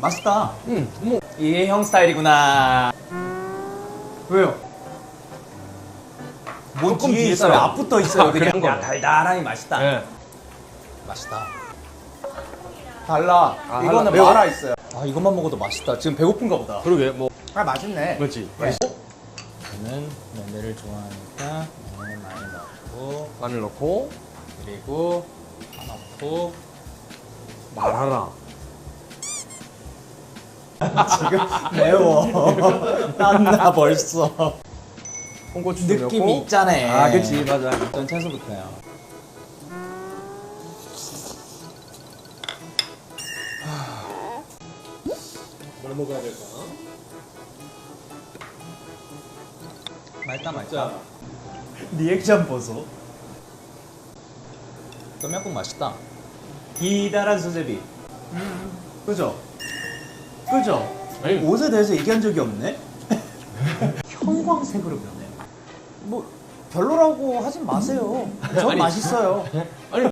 맛있다. 응. 어머. 이게 형 스타일이구나. 왜요? 뭔 조금 뒤에 있어요? 있어요. 앞붙어 있어요. 아, 그냥 그런 야, 거네. 달달하니 맛있다. 네. 맛있다. 달라. 아, 이거는. 매워? 마라 있어요. 아 이것만 먹어도 맛있다. 지금 배고픈가 보다. 그러게 뭐 아 맛있네. 그렇지. 네. 저는 면대를 좋아하니까 마늘 많이 넣고 마늘 넣고 그리고 다 넣고 말하라. 지금 매워. 땀나 벌써. 홍고추 좀 느낌이 넣고. 있잖아. 아, 그렇지 맞아. 어떤 채소부터요? 뭘 먹어야 될까? 맛있다 맛있다. 리액션 보소. 똠양꿍 맛있다. 기다란 수제비. 그죠? 그죠? 아니. 옷에 대해서 얘기한 적이 없네? 형광색으로 변해요. 뭐 별로라고 하진 마세요. 전 아니. 맛있어요. 아니